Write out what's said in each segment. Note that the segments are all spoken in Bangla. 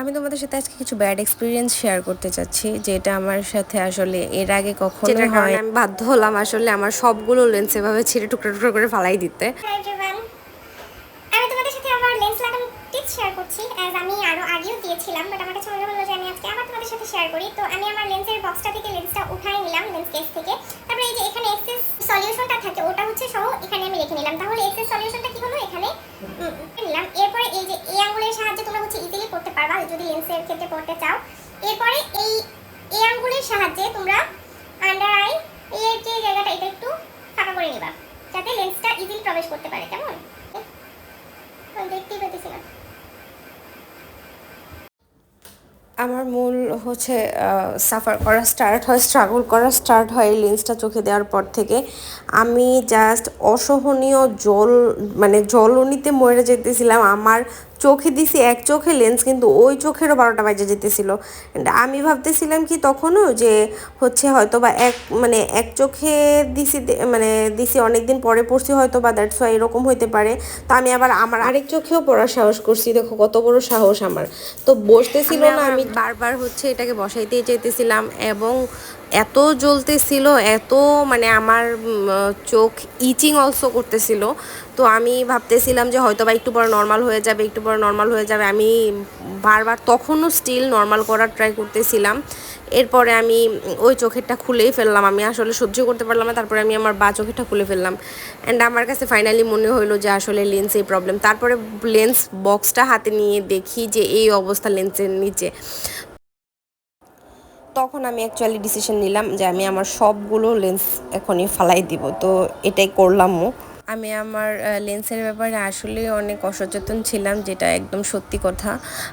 আমি তোমাদের সাথে আজকে কিছু ব্যাড এক্সপিরিয়েন্স শেয়ার করতে চাচ্ছি যেটা আমার সাথে আসলে এর আগে কখনো হয় আমি বাধ্য হলাম আসলে আমার সবগুলো লেন্স এভাবে ছিঁড়ে টুকরো টুকরো করে ফালাই দিতে। আমি তোমাদের সাথে আমার লেন্স লাগানো টিপস শেয়ার করছি অ্যাজ আমি আরও আগেও দিয়েছিলাম বাট আমার কাছে মনে হলো যে আমি আজকে আবার তোমাদের সাথে শেয়ার করি। তো আমি আমার লেন্সের বক্সটা থেকে লেন্সটা উঠাই নিলাম লেন্স কেস থেকে তারপরে এই যে এখানে এক্সেস সলিউশনটা থাকে ওটা হচ্ছে সহ এখানে আমি রেখে নিলাম তাহলে এক্সেস সলিউশনটা কি হলো এখানে উম, নিলাম এরপরে এই যে এই আঙ্গুলের সাহায্যে তোমরা হচ্ছে ইজিলি করতে পারবা, যদি লেন্সের ক্ষেত্রে করতে চাও। এরপরে এই এই আঙ্গুলের সাহায্যে তোমরা আন্ডার আই এর যে জায়গাটা, এটা একটু ফাঁকা করে নিবা, যাতে লেন্সটা ইজিলি প্রবেশ করতে পারে, কেমন? দেখতেই পেতেছি না। আমার মূল হচ্ছে সাফার করা স্টার্ট হয় স্ট্রাগল করা স্টার্ট হয় লেন্সটা চোখে দেওয়ার পর থেকে। আমি জাস্ট অসহনীয় জল মানে জলনিতে মরে যেতেছিলাম। আমার চোখে দিছি এক চোখে লেন্স কিন্তু ওই চোখেরও বারোটা বাজে যেতেছিল। আমি ভাবতেছিলাম কি তখনও যে হচ্ছে হয়তো বা এক মানে এক চোখে দিছি মানে দিছি অনেকদিন পরে পড়ছি হয়তো বা দ্যাটস ওয়াই এরকম হইতে পারে। তো আমি আবার আমার আরেক চোখেও পড়ার সাহস করছি দেখো কত বড় সাহস আমার। তো বসতেছিল না আমি বারবার হচ্ছে এটাকে বসাইতেই চাইতেছিলাম এবং এত জ্বলতেছিল, এত মানে আমার চোখ ইচিং অলসো করতেছিল। তো আমি ভাবতেছিলাম যে হয়তো বা একটু পরে নর্মাল হয়ে যাবে, একটু পরে নর্মাল হয়ে যাবে। আমি বারবার তখনও স্টিল নর্মাল করার ট্রাই করতেছিলাম। এরপরে আমি ওই চোখেরটা খুলেই ফেললাম। আমি আসলে সহ্য করতে পারলাম না, তারপরে আমি আমার বা চোখেরটা খুলে ফেললাম। অ্যান্ড আমার কাছে ফাইনালি মনে হলো যে আসলে লেন্সেই প্রবলেম তারপরে লেন্স বক্সটা হাতে নিয়ে দেখি যে এই অবস্থা লেন্সের নিচে। তখন আমি অ্যাকচুয়ালি ডিসিশন নিলাম যে আমি আমার সবগুলো লেন্স এখনই ফালাই দিব। তো এটাই করলামও আমি আমার লেন্সের ব্যাপারে আসলে অনেক অসচেতন ছিলাম, যেটা একদম সত্যি কথা।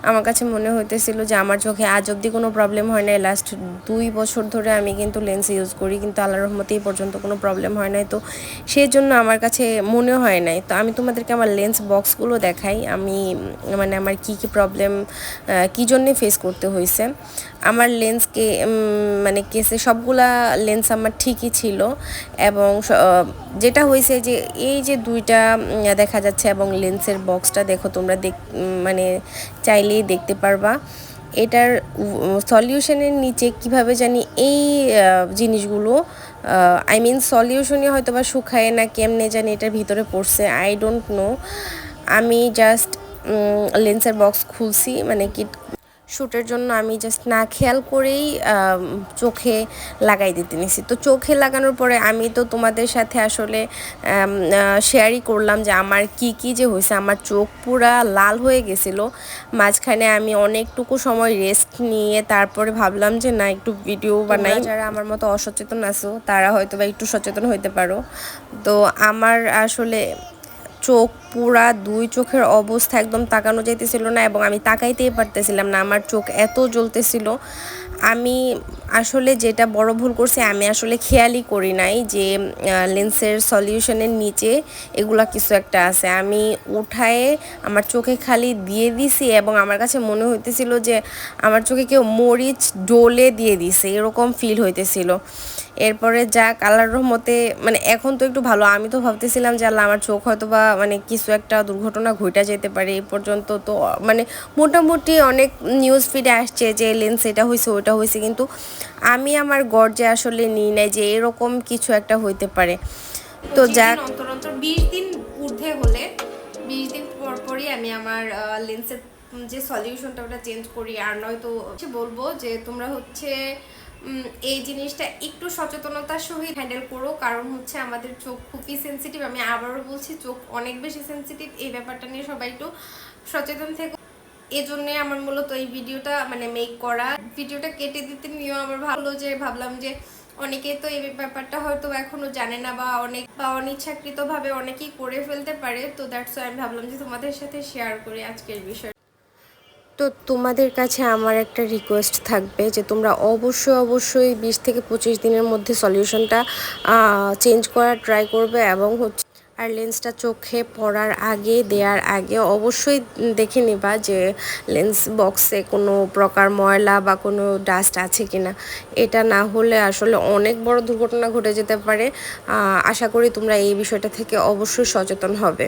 আমার কাছে মনে হইতেছিল যে আমার চোখে আজ অবধি কোনো প্রবলেম হয় নাই। লাস্ট দুই বছর ধরে আমি কিন্তু লেন্স ইউজ করি, কিন্তু আল্লাহ রহমতে এই পর্যন্ত কোনো প্রবলেম হয় নাই। তো সেই জন্য আমার কাছে মনে হয় নাই। তো আমি তোমাদেরকে আমার লেন্স বক্সগুলো দেখাই। আমি মানে আমার কি কি প্রবলেম কী জন্যে ফেস করতে হয়েছে আমার লেন্সকে মানে কেসে সবগুলা লেন্স আমার ঠিকই ছিল এবং যেটা হয়েছে যে এই যে দুইটা দেখা যাচ্ছে এবং লেন্সের বক্সটা দেখো তোমরা দেখ মানে চাইলেই দেখতে পারবা। এটার সলিউশনের নিচে কীভাবে জানি এই জিনিসগুলো আই মিন সলিউশনে হয়তো বা শুকায় না, কেমনে জানি এটার ভিতরে পড়ছে আই ডোন্ট নো আমি জাস্ট লেন্সের বক্স খুলছি মানে কি শ্যুটের জন্য আমি জাস্ট না খেয়াল করেই চোখে লাগাই দিতে নিছি। তো চোখে লাগানোর পরে আমি তো তোমাদের সাথে আসলে শেয়ারই করলাম যে আমার কি কি যে হয়েছে আমার চোখ পুরা লাল হয়ে গেছিল। মাঝখানে আমি অনেকটুকু সময় রেস্ট নিয়ে তারপরে ভাবলাম যে না একটু ভিডিও বানাই। যারা আমার মতো অসচেতন আছো তারা হয়তো বা একটু সচেতন হইতে পারো। তো আমার আসলে চোখ পুরা দুই চোখের অবস্থা একদম তাকানো যাইতেছিল না এবং আমি তাকাইতেই পারতেছিলাম না। আমার চোখ এত জ্বলতেছিল। আমি আসলে যেটা বড় ভুল করছি, আমি আসলে খেয়ালই করি নাই যে লেন্সের সলিউশনের নিচে এগুলা কিছু একটা আছে। আমি উঠায়ে আমার চোখে খালি দিয়ে দিছি এবং আমার কাছে মনে হইতেছিল যে, আমার চোখে কেউ মরিচ ডোলে দিয়ে দিছে। এরকম ফিল হইতেছিল। এরপরে যা কালার রহমতে মানে এখন তো একটু ভালো। আমি তো ভাবতেছিলাম যে, আল্লাহ আমার চোখ হয়তো বা মানে কিছু একটা দুর্ঘটনা ঘটা যেতে পারে এই পর্যন্ত তো মানে মোটামুটি অনেক নিউজ ফিডে আসছে যে লেন্স এটা হয়েছে ওটা হয়েছে কিন্তু আমি আমার গর্জে আসলে নিই নাই যে এরকম কিছু একটা হইতে পারে। তো যাক। অন্তর অন্তর বিশ দিন ঊর্ধ্বে হলে বিশ দিন পর পরই আমি আমার লেন্সের যে সলিউশনটা ওটা চেঞ্জ করি আর নয়তো বলব যে তোমরা হচ্ছে এই জিনিসটা একটু সচেতনতার সহিত হ্যান্ডেল করো, কারণ হচ্ছে আমাদের চোখ খুবই সেন্সিটিভ আমি আবারও বলছি, চোখ অনেক বেশি সেন্সিটিভ এই ব্যাপারটা নিয়ে সবাই একটু সচেতন থেকো। এজন্য আমার মূলত এই ভিডিওটা মানে মেক করা। ভিডিওটা কেটে দিতে নিয়েও আমার ভালো যে ভাবলাম যে অনেকে তো এই ব্যাপারটা হয়তো এখনও জানে না বা অনেক, বা অনিচ্ছাকৃতভাবে অনেকেই করে ফেলতে পারে। তো দ্যাটস আমি ভাবলাম যে তোমাদের সাথে শেয়ার করি আজকের বিষয়। তো তোমাদের কাছে আমার একটা রিকোয়েস্ট থাকবে যে তোমরা অবশ্যই অবশ্যই বিশ থেকে পঁচিশ দিনের মধ্যে সলিউশনটা চেঞ্জ করার ট্রাই করবে এবং হচ্ছে আর লেন্সটা চোখে পড়ার আগে দেওয়ার আগে অবশ্যই দেখে নিবা যে লেন্স বক্সে কোনো প্রকার ময়লা বা কোনো ডাস্ট আছে কিনা। এটা না হলে আসলে অনেক বড় দুর্ঘটনা ঘটে যেতে পারে। আশা করি তোমরা এই বিষয়টা থেকে অবশ্যই সচেতন হবে।